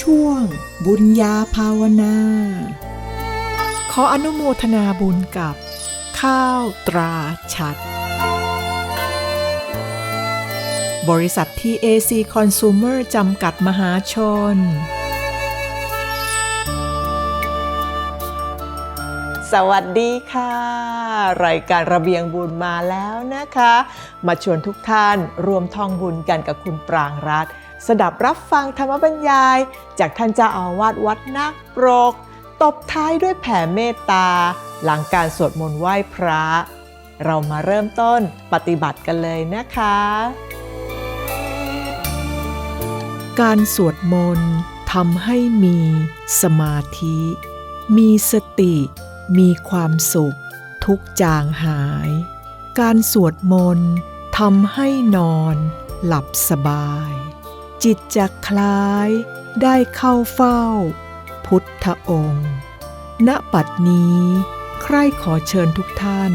ช่วง บุญญาภาวนา ขออนุโมทนาบุญกับ ข้าวตราชัด บริษัท TAC Consumer จำกัดมหาชน สวัสดีค่ะ รายการระเบียงบุญมาแล้วนะคะ มาชวนทุกท่านรวมท่องบุญกันกับคุณปรางรัตน์ สดับรับฟังธรรมบรรยาย จากท่านเจ้าอาวาสวัดนักปรก ตบท้ายด้วยแผ่เมตตา หลังการสวดมนต์ไหว้พระ เรามาเริ่มต้นปฏิบัติกันเลยนะคะ การสวดมนต์ทำให้มีสมาธิ มีสติ มีความสุข ทุกจางหาย การสวดมนต์ทำให้นอน หลับสบาย จิตจะคล้ายได้เข้าเฝ้า พุทธองค์ ณปัดนี้ ใครขอเชิญทุกท่าน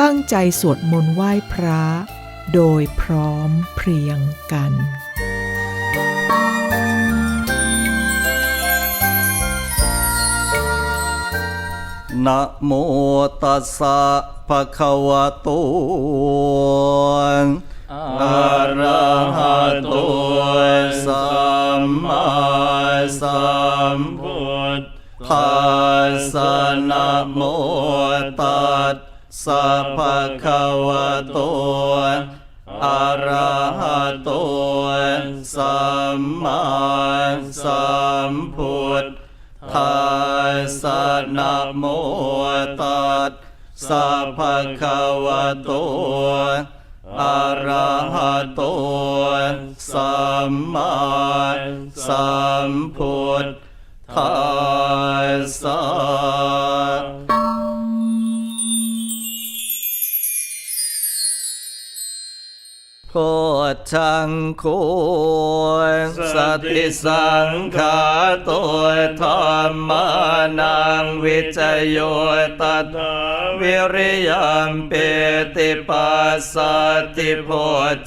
ตั้งใจสวดมนต์ไหว้พระ โดยพร้อมเพรียงกันนะโมตัสสะภะคะวะโต อะระหะโตสัมมาสัมพุทธัสสะนะโมตัสสะภะคะวะโตอะระหะโตสัมมาสัมพุทธัสสะนะโมตัสสะภะคะวะโต อะระหะโตสัมมาสัมพุทธัสสะ ชังคุณสติสังขาตัวธรรมานังวิจโยตัตวิริยมเปติปัสสติโพ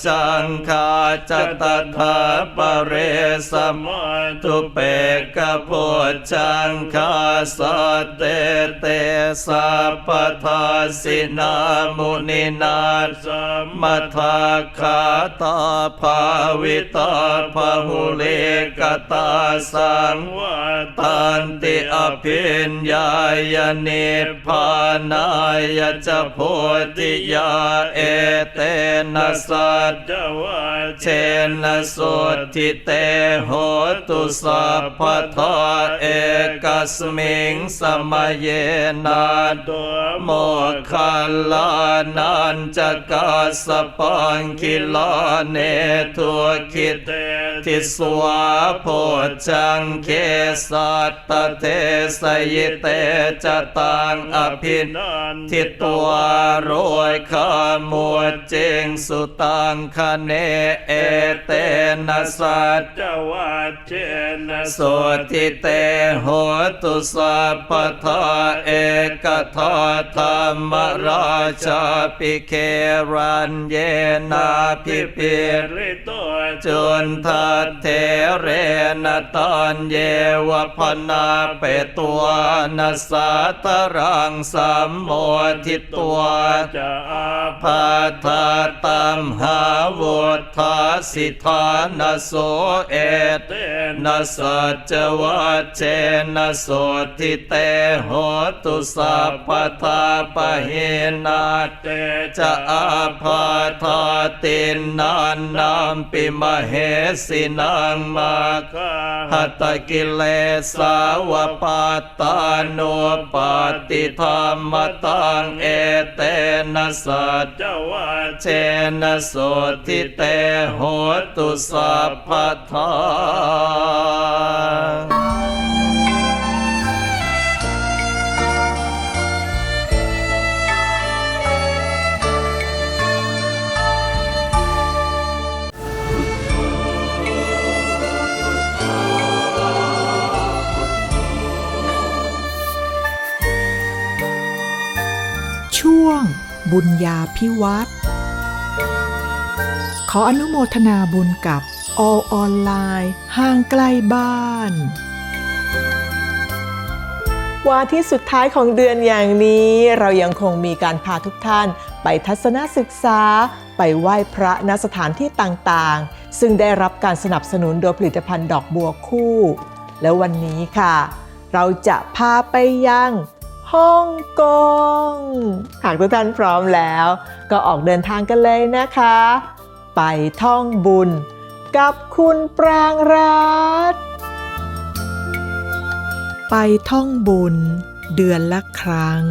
ชังคาจตถาปเรสมัตุเปกโพชังคาส เตเตสัพทาสินามุนินาสัมมทาคาตาภาวิตาภาหุเลกตาสังวตันติอภิญญายเนพานายจะโพธิยาเอเตนะสัจวัเชนะสุทิเตโหตุสัพพทาเอกัสมิงสมยเยนาตัวโมคคัลลานันจะกาสปังคิลาเนทุคิเตทิสวาโพจังเคสัตตเทสยิเตจะตังอภินันทิตัวรวยขมวดเจงสุตังคเนเอเตนะสัจวัจเจนะโสทิเตโหตุสัพพทาเอกทาธรรมราชาปิเครันเยนาพิพิริโตจุนทัตเทเรนตอนเยวพนาเปตัวนัสสาตรังสัมโมทิตัวจะอาภาทาตัมหาวุฒาสิทานโสเอเตนสัจวัจเจนโสทิเตโหตุสัพพทาปะเฮนาเตจะอาภาทาตินนานนามปิมเหสินังมาคาหัตกิเลสาวปาตานุปาติธรรมตังเอเตนะสัจวัจเจนะโสทิเตโหตุสัพพทา บุญญาพิวัตรขออนุโมทนาบุญกับอออนไลน์ห่างไกลบ้านวันที่สุดท้ายของเดือนอย่างนี้ เรายังคงมีการพาทุกท่านไปทัศนศึกษา ไปไหว้พระณสถานที่ต่างๆ ซึ่งได้รับการสนับสนุนโดยผลิตภัณฑ์ดอกบัวคู่ และวันนี้ค่ะ เราจะพาไปยัง ฮ่องกง หากทุกท่านพร้อมแล้ว ก็ออกเดินทางกันเลยนะคะ ไปท่องบุญกับคุณปรางรัตน์ไปท่องบุญเดือนละครั้ง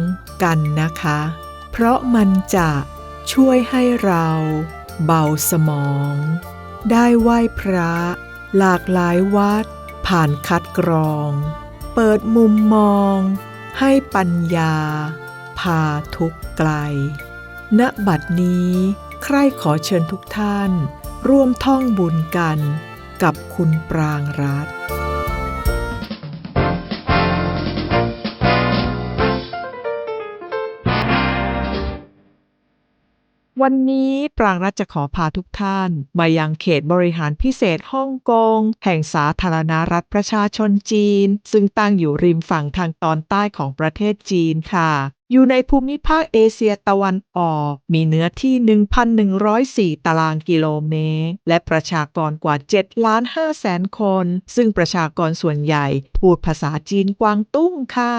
กันนะคะ เพราะมันจะช่วยให้เราเบาสมอง ได้ไหว้พระ หลากหลายวัด ผ่านคัดกรอง เปิดมุมมอง ให้ปัญญา พาทุกไกล ณบัดนี้ ใครขอเชิญทุกท่าน ร่วมท่องบุญกันกับคุณปรางรัตน์ วันนี้ปรางรัฐจะขอพาทุกท่าน มายังเขตบริหารพิเศษฮ่องกง แห่งสาธารณรัฐประชาชนจีน ซึ่งตั้งอยู่ริมฝั่งทางตอนใต้ของประเทศจีนค่ะ อยู่ในภูมิภาคเอเชียตะวันออก มีเนื้อที่ 1,104 ตารางกิโลเมตร และประชากรกว่า7ล้าน5แสนคน ซึ่งประชากรส่วนใหญ่พูดภาษาจีนกวางตุ้งค่ะ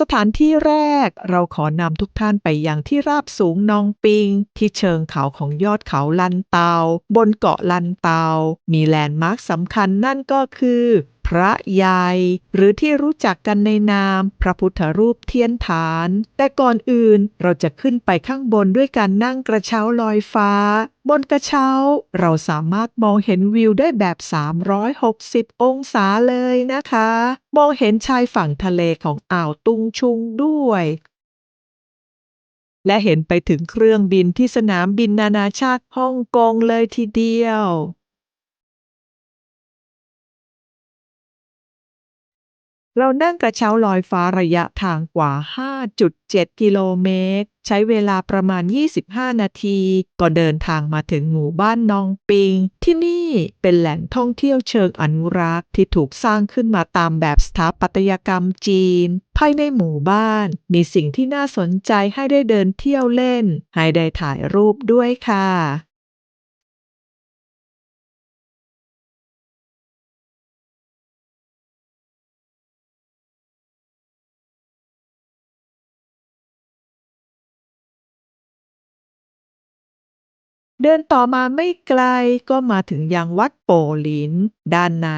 สถานที่แรกเราขอนำทุกท่านไปยังที่ราบสูงนองปิง ที่เชิงเขาของยอดเขาลันเตา บนเกาะลันเตา มีแลนด์มาร์คสำคัญนั่นก็คือ ระใหญ่ หรือที่รู้จักกันในนาม พระพุทธรูปเทียนฐาน แต่ก่อนอื่นเราจะขึ้นไปข้างบนด้วยการนั่งกระเช้าลอยฟ้า บนกระเช้า เราสามารถมองเห็นวิวได้แบบ 360 องศาเลยนะคะ มองเห็นชายฝั่งทะเลของอ่าวตุงชุงด้วยและเห็นไปถึงเครื่องบินที่สนามบินนานาชาติฮ่องกงเลยทีเดียว เรานั่งกระเช้าลอยฟ้าระยะทางกว่า 5.7 กิโลเมตร ใช้เวลาประมาณ 25 นาที ก็เดินทางมาถึงหมู่บ้านนองปิง ที่นี่เป็นแหล่งท่องเที่ยวเชิงอนุรักษ์ที่ถูกสร้างขึ้นมาตามแบบสถาปัตยกรรมจีน ภายในหมู่บ้าน มีสิ่งที่น่าสนใจให้ได้เดินเที่ยวเล่น ให้ได้ถ่ายรูปด้วยค่ะ เดินต่อมาไม่ไกลก็มาถึงยังวัดโปหลิน ด้านใน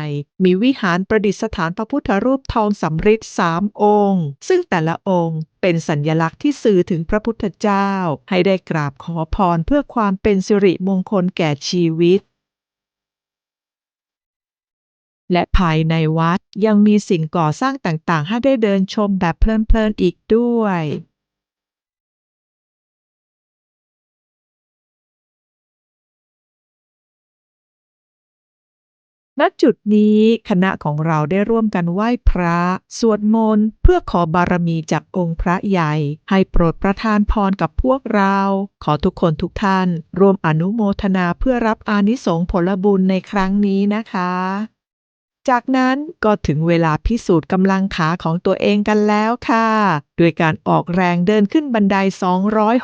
มีวิหารประดิษฐานพระพุทธรูปทองสำริดสามองค์ ซึ่งแต่ละองค์เป็นสัญญลักษณ์ที่สื่อถึงพระพุทธเจ้า ให้ได้กราบขอพรเพื่อความเป็นสิริมงคลแก่ชีวิต และภายในวัดยังมีสิ่งก่อสร้างต่างๆ ให้ได้เดินชมแบบเพลินๆอีกด้วย ณจุดนี้คณะของเราได้ร่วมกันไหว้พระ สวดมนต์เพื่อขอบารมีจากองค์พระใหญ่ ให้โปรดประทานพรกับพวกเรา ขอทุกคนทุกท่าน ร่วมอนุโมทนาเพื่อรับอานิสงส์ผลบุญในครั้งนี้นะคะ จากนั้นก็ถึงเวลาพิสูจน์กำลังขาของตัวเองกันแล้วค่ะ ด้วยการออกแรงเดินขึ้นบันได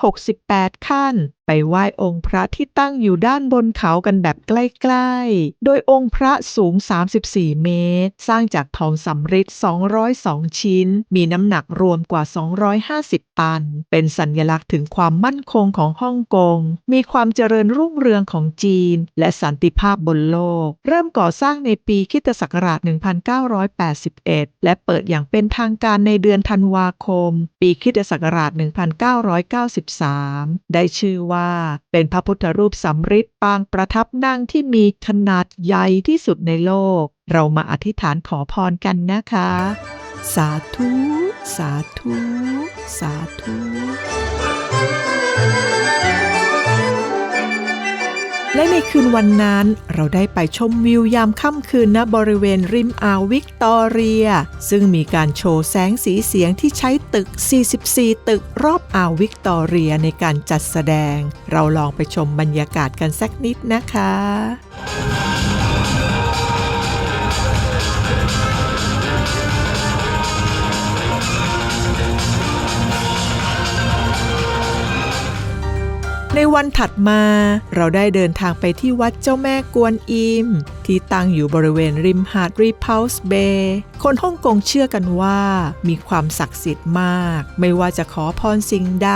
268 ขั้น ไปไหว้องค์พระที่ตั้งอยู่ด้านบนเขากันแบบใกล้ๆ โดยองค์พระสูง 34 เมตร สร้างจากทองสำริด202 ชิ้น มีน้ำหนักรวมกว่า 250ัน เป็นสัญลักษณ์ถึงความมั่นคงของฮ่องกง มีความเจริญรุ่งเรืองของจีน และสันติภาพบนโลก เริ่มก่อสร้างในปีคิตศักราช 1981 และเปิดอย่างเป็นทางการในเดือนธันวาคม ปีคิตศักราช 1993 ได้ชื่อว่าเป็นพระพุทธรูปสำริดปางประทับนั่งที่มีขนาดใหญ่ที่สุดในโลก เรามาอธิษฐานขอพรกันนะคะ สาธุ สาธุ สาธุและในคืนวันนั้นเราได้ไปชมวิวยามค่ำคืนณบริเวณริมอ่าววิกตอเรีย ซึ่งมีการโชว์แสงสีเสียงที่ใช้ตึก 44 ตึกรอบอ่าววิกตอเรียในการจัดแสดง เราลองไปชมบรรยากาศกันสักนิดนะคะ ในวันถัดมาเราได้เดินทางไปที่วัดเจ้าแม่กวนอิม ที่ตั้งอยู่บริเวณริมหาดรีพาวส์เบย์คนฮ่องกงเชื่อกันว่ามีความศักดิ์สิทธิ์มาก ไม่ว่าจะขอพรสิ่งใด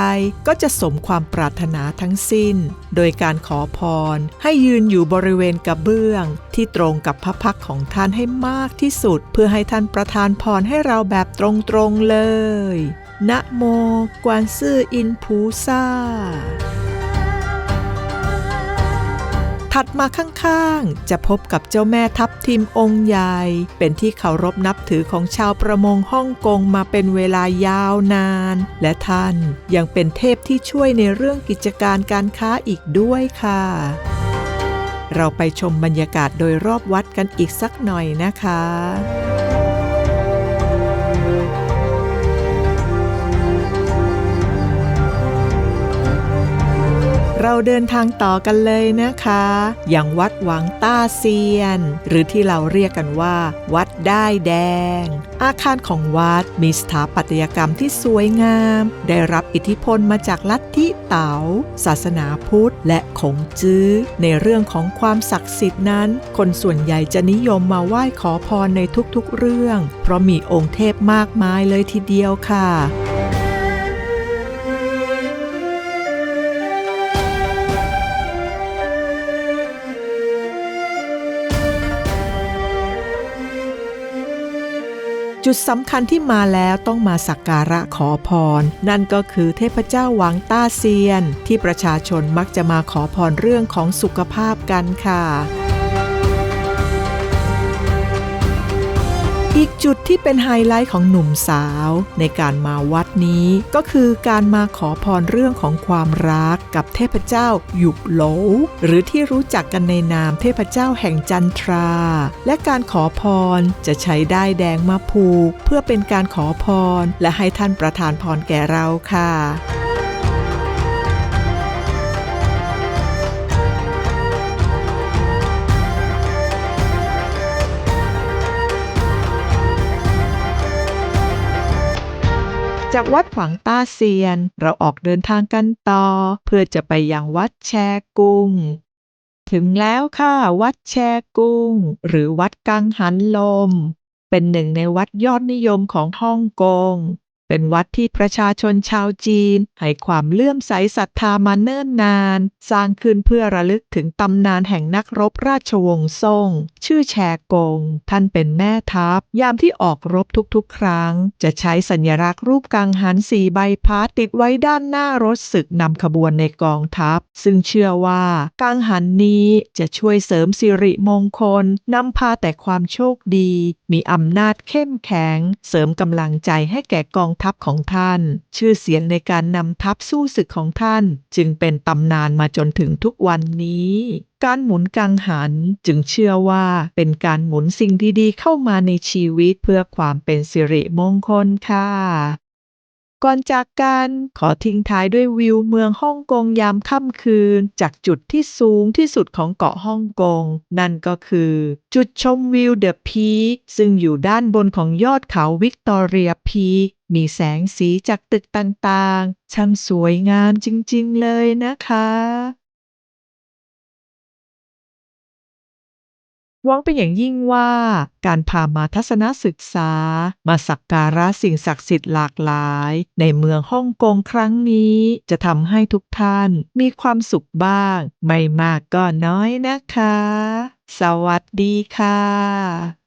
ก็จะสมความปรารถนาทั้งสิ้น โดยการขอพร ให้ยืนอยู่บริเวณกระเบื้อง ที่ตรงกับพระพักของท่านให้มากที่สุด เพื่อให้ท่านประทานพรให้เราแบบตรงๆเลยนะโมกวนซื่ออินผูซา ถัดมาข้างๆ จะพบกับเจ้าแม่ทับทิมองค์ใหญ่ เป็นที่เคารพนับถือของชาวประมงฮ่องกงมาเป็นเวลายาวนาน และท่านยังเป็นเทพที่ช่วยในเรื่องกิจการการค้าอีกด้วยค่ะ เราไปชมบรรยากาศโดยรอบวัดกันอีกสักหน่อยนะคะ เราเดินทางต่อกันเลยนะคะ อย่างวัดหวังต้าเซียน หรือที่เราเรียกกันว่า วัดได้แดง อาคารของวัดมีสถาปัตยกรรมที่สวยงาม ได้รับอิทธิพลมาจากลัทธิเต๋า ศาสนาพุทธ และขงจื้อ ในเรื่องของความศักดิ์สิทธิ์นั้น คนส่วนใหญ่จะนิยมมาไหว้ขอพรในทุกๆเรื่อง เพราะมีองค์เทพมากมายเลยทีเดียวค่ะ จุดสำคัญที่มาแล้วต้องมาสักการะขอพร นั่นก็คือเทพเจ้าหวังต้าเซียน ที่ประชาชนมักจะมาขอพรเรื่องของสุขภาพกันค่ะ อีกจุดที่เป็นไฮไลท์ของหนุ่มสาว ในการมาวัดนี้ก็คือการมาขอพรเรื่องของความรักกับเทพเจ้าหยุกโหลหรือที่รู้จักกันในนามเทพเจ้าแห่งจันทรา และการขอพรจะใช้ได้แดงมาผูก เพื่อเป็นการขอพรและให้ท่านประทานพรแก่เราค่ะ จากวัดขวางต้าเซียน เราออกเดินทางกันต่อ เพื่อจะไปยังวัดแชกุ้งถึงแล้วค่ะ วัดแชกุ้งหรือวัดกังหันลม เป็นหนึ่งในวัดยอดนิยมของฮ่องกง เป็นวัดที่ประชาชนชาวจีน ให้ความเลื่อมใสศรัทธามาเนิ่นนาน สร้างขึ้นเพื่อระลึกถึงตำนานแห่งนักรบราชวงศ์ซ่ง ชื่อแชกง ท่านเป็นแม่ทัพ ยามที่ออกรบทุกๆ ครั้ง จะใช้สัญลักษณ์รูปกังหันสี่ใบพัดติดไว้ด้านหน้ารถศึกนำขบวนในกองทัพ ซึ่งเชื่อว่ากังหันนี้จะช่วยเสริมสิริมงคลนำพาแต่ความโชคดี มีอำนาจเข้มแข็ง เสริมกำลังใจให้แก่กองทัพของท่าน ชื่อเสียงในการนำทัพสู้ศึกของท่าน จึงเป็นตำนานมาจนถึงทุกวันนี้ การหมุนกังหันจึงเชื่อว่าเป็นการหมุนสิ่งดีๆ เข้ามาในชีวิตเพื่อความเป็นสิริมงคลค่ะ ก่อนจากกันขอทิ้งท้ายด้วยวิวเมืองฮ่องกงยามค่ำคืน จากจุดที่สูงที่สุดของเกาะฮ่องกง นั่นก็คือ จุดชมวิวเดอะพีซึ่งอยู่ด้านบนของยอดเขาวิกตอเรียพีมีแสงสีจากตึกต่างๆ ช่างสวยงามจริงๆเลยนะคะ หวังเป็นอย่างยิ่งว่า การพามาทัศนศึกษา มาสักการะสิ่งศักดิ์สิทธิ์หลากหลาย ในเมืองฮ่องกงครั้งนี้ จะทำให้ทุกท่านมีความสุขบ้าง ไม่มากก็น้อยนะคะ สวัสดีค่ะ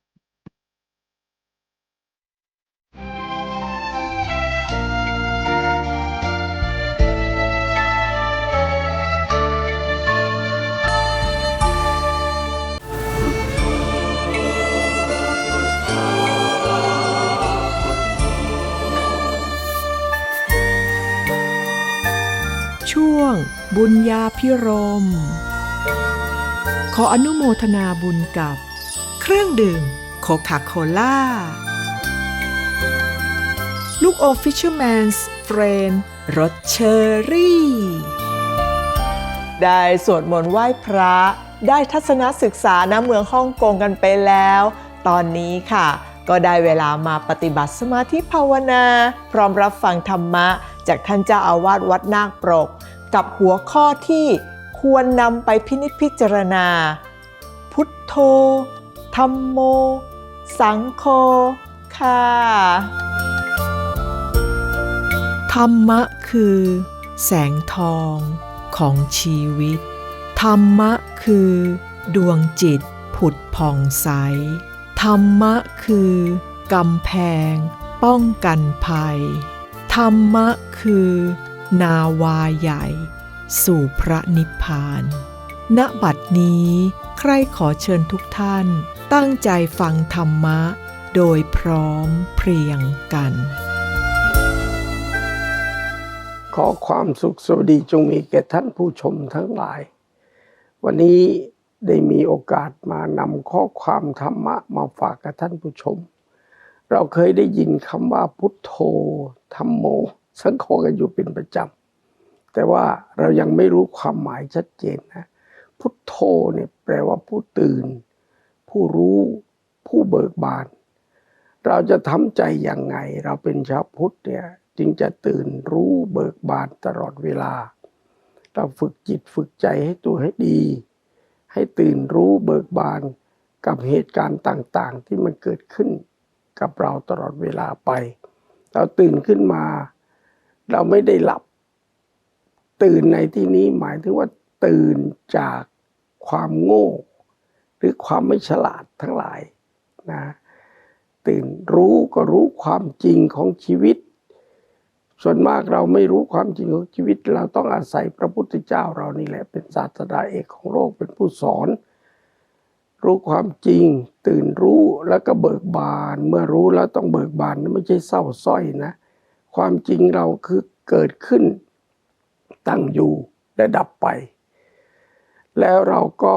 ช่วง บุญญาพิรม ขออนุโมทนาบุญกับ เครื่องดื่ม โคคาโคล่า ลูกอม Fisherman's Friend รสเชอร์รี่ ได้สวดมนต์ไหว้พระ ได้ทัศนศึกษาณเมืองฮ่องกงกันไปแล้ว ตอนนี้ค่ะ ก็ได้เวลามาปฏิบัติสมาธิภาวนา พร้อมรับฟังธรรมะจากท่านเจ้าอาวาสวัดนาคปรก กับหัวข้อที่ควรนำไปพินิจพิจารณา พุทโธธรรมโม สังโฆค่ะธรรมะคือ แสงทองของชีวิต ธรรมะคือ ดวงจิตผุดผ่องใส ธรรมะคือกำแพง ป้องกันภัย ธรรมะคือ นาวาใหญ่ สู่พระนิพพาน ณ บัดนี้ ใครขอเชิญทุกท่าน ตั้งใจฟังธรรมะ โดยพร้อมเพรียงกัน ขอความสุขสวัสดีจงมีแก่ท่านผู้ชมทั้งหลาย วันนี้ได้มีโอกาสมานำข้อความธรรมะมาฝากกับท่านผู้ชม เราเคยได้ยินคำว่าพุทโธธรรมโม สังโฆกันอยู่เป็นประจำแต่ว่าเรายังไม่รู้ความหมายชัดเจนนะพุทโธเนี่ยแปลว่าผู้ตื่น ผู้รู้ผู้เบิกบาน เราจะทำใจอย่างไง เราเป็นชาวพุทธเนี่ยจึงจะตื่นรู้เบิกบานตลอดเวลา เราฝึกจิตฝึกใจให้ตัวให้ดี ให้ตื่นรู้เบิกบานกับเหตุการณ์ต่าง ๆ ที่มันเกิดขึ้นกับเราตลอดเวลาไป เราตื่นขึ้นมา เราไม่ได้หลับ ตื่นในที่นี้หมายถึงว่าตื่นจากความโง่ หรือความไม่ฉลาดทั้งหลายนะตื่นรู้ก็รู้ความจริงของชีวิต ส่วนมากเราไม่รู้ความจริงของชีวิต เราต้องอาศัยพระพุทธเจ้าเรานี่แหละเป็นศาสดาเอกของโลกเป็นผู้สอน รู้ความจริง ตื่นรู้แล้วก็เบิกบาน เมื่อรู้แล้วต้องเบิกบานไม่ใช่เศร้าสร้อยนะ ความจริงเราคือเกิดขึ้น ตั้งอยู่และดับไป แล้วเราก็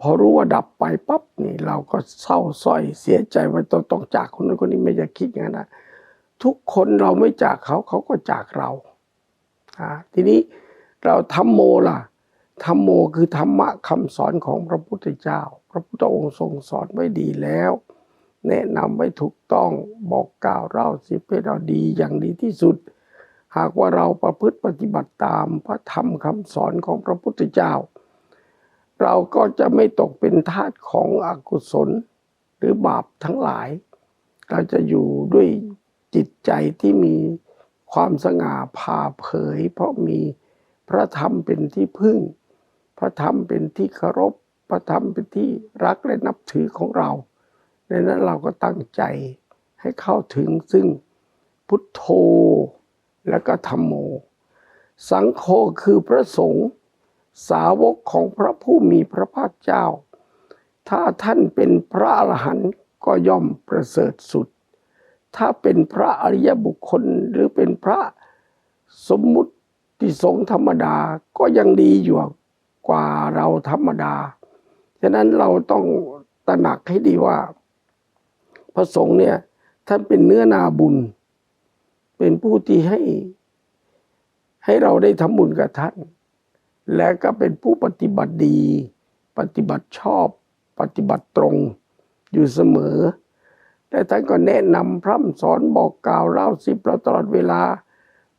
พอรู้ว่าดับไปปั๊บนี่เราก็เศร้าสร้อยเสียใจว่าต้องต้องจากคนนั้นคนนี้ไม่จะคิดอย่างนั้นนะทุกคนเราไม่จากเขาเขาก็จากเราอ่าทีนี้เราทำโมล่ะธรรมโมคือธรรมะคำสอนของพระพุทธเจ้า พระพุทธองค์ทรงสอนไว้ดีแล้ว แนะนำไว้ถูกต้องบอกกล่าวเราสิให้เราดีอย่างดีที่สุด หากว่าเราประพฤติปฏิบัติตามพระธรรมคำสอนของพระพุทธเจ้า เราก็จะไม่ตกเป็นทาสของอกุศลหรือบาปทั้งหลาย เราจะอยู่ด้วยจิตใจที่มีความสง่าผ่าเผย เพราะมีพระธรรมเป็นที่พึ่ง พระธรรมเป็นที่เคารพ พระธรรมเป็นที่รักและนับถือของเรา ดังนั้นเราก็ตั้งใจให้เข้าถึงซึ่งพุทโธและก็ธรรมโม สังโฆคือพระสงฆ์สาวกของพระผู้มีพระภาคเจ้า ถ้าท่านเป็นพระอรหันต์ก็ย่อมประเสริฐสุด ถ้าเป็นพระอริยบุคคลหรือเป็นพระสมมุติสงฆ์ธรรมดาก็ยังดีอยู่กว่าเราธรรมดา ฉะนั้นเราต้องตระหนักให้ดีว่า ระสงฆ์เนี่ยท่านเป็นเนื้อนาบุญ เป็นผู้ที่ให้ ให้เราได้ทำบุญกับท่าน และก็เป็นผู้ปฏิบัติดี ปฏิบัติชอบ ปฏิบัติตรงอยู่เสมอแต่ท่านก็แนะนำพร่ำสอนบอกกล่าวเล่าสิบเราตลอดเวลา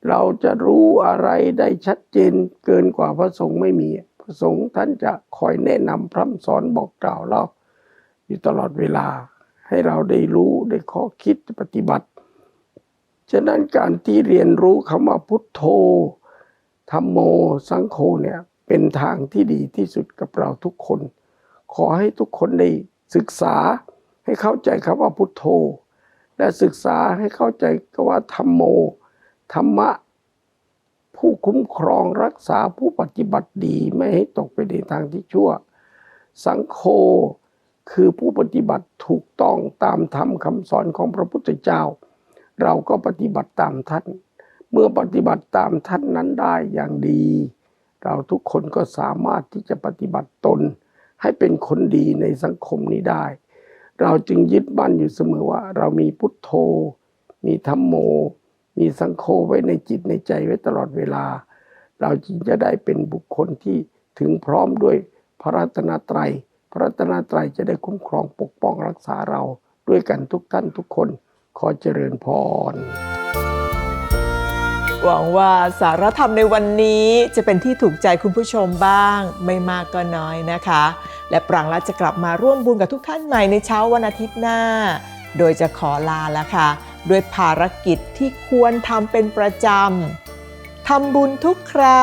เราจะรู้อะไรได้ชัดเจนเกินกว่าพระสงฆ์ไม่มี พระสงฆ์ท่านจะคอยแนะนำพร่ำสอนบอกกล่าวเราอยู่ตลอดเวลา ให้เราได้รู้ได้ข้อคิดปฏิบัติ ฉะนั้นการที่เรียนรู้คำว่าพุทโธธรรมโมสังโฆเนี่ยเป็นทางที่ดีที่สุดกับเราทุกคน ขอให้ทุกคนได้ศึกษาให้เข้าใจคำว่าพุทโธ และศึกษาให้เข้าใจคำว่าธรรมโม ธรรมะ ผู้คุ้มครองรักษาผู้ปฏิบัติดีไม่ให้ตกไปในทางที่ชั่ว สังโฆ คือผู้ปฏิบัติถูกต้องตามธรรมคำสอนของพระพุทธเจ้า เราก็ปฏิบัติตามท่าน เมื่อปฏิบัติตามท่านนั้นได้อย่างดี เราทุกคนก็สามารถที่จะปฏิบัติตน ให้เป็นคนดีในสังคมนี้ได้ เราจึงยึดมั่นอยู่เสมอว่า เรามีพุทโธ มีธรรมโม มีสังโฆไว้ในจิตในใจไว้ตลอดเวลา เราจึงจะได้เป็นบุคคลที่ถึงพร้อมด้วยพระรัตนตรัย พระตนตรัยจะได้คุ้มครองปกป้องรักษาเราด้วยกันทุกท่านทุกคน ขอเจริญพร หวังว่าสารธรรมในวันนี้จะเป็นที่ถูกใจคุณผู้ชมบ้าง ไม่มากก็น้อยนะคะ และปรางรัตจะกลับมาร่วมบุญกับทุกท่านใหม่ในเช้าวันอาทิตย์หน้า โดยจะขอลาแล้วค่ะ ด้วยภารกิจที่ควรทำเป็นประจำทำบุญทุกครา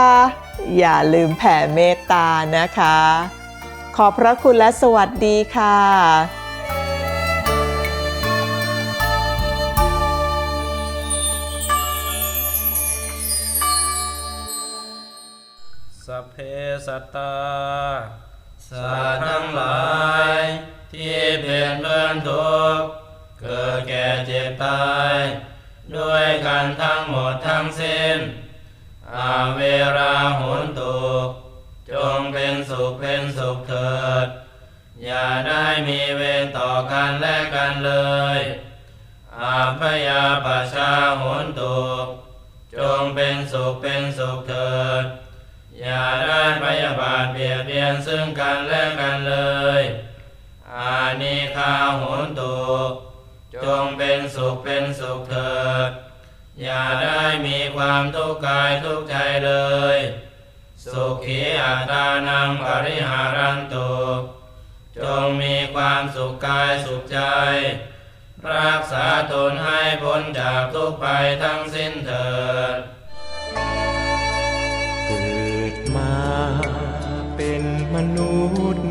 อย่าลืมแผ่เมตตานะคะ ขอบพระคุณและสวัสดีค่ะสัพเพสัตตาสัตว์ทั้งหลายที่เป็นเพื่อนทุกข์เกิดแก่เจ็บตาย ด้วยกันทั้งหมดทั้งสิ้นอาเวราหุนตุ จงเป็นสุขเป็นสุขเถิด อย่าได้มีเวรต่อกันและกันเลย อาพยาปชาหุนตุจงเป็นสุขเป็นสุขเถิด อย่าได้พยาบาทเบียดเบียนซึ่งกันและกันเลย อานิคาโหนตุจงเป็นสุขเป็นสุขเถิด อย่าได้มีความทุกข์กายทุกข์ใจเลย สุขีอัตานังปริหารันตุจงมีความสุขกายสุขใจ รักษาตนให้พ้นจากทุกข์ไปทั้งสิ้นเถิด เกิดมาเป็นมนุษย์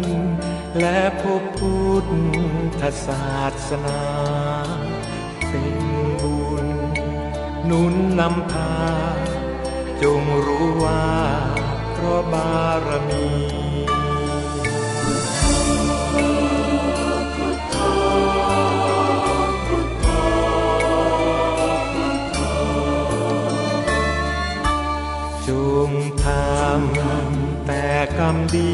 และพบพุทธศาสนา เป็นบุญ นุนนำพา จงรู้ว่า ราะบารมีจงทำแต่กรรมดี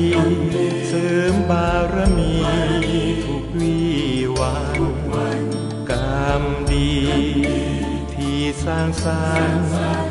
เสริมบารมีทุกวีวันกรรมดีที่สร้างสรรค์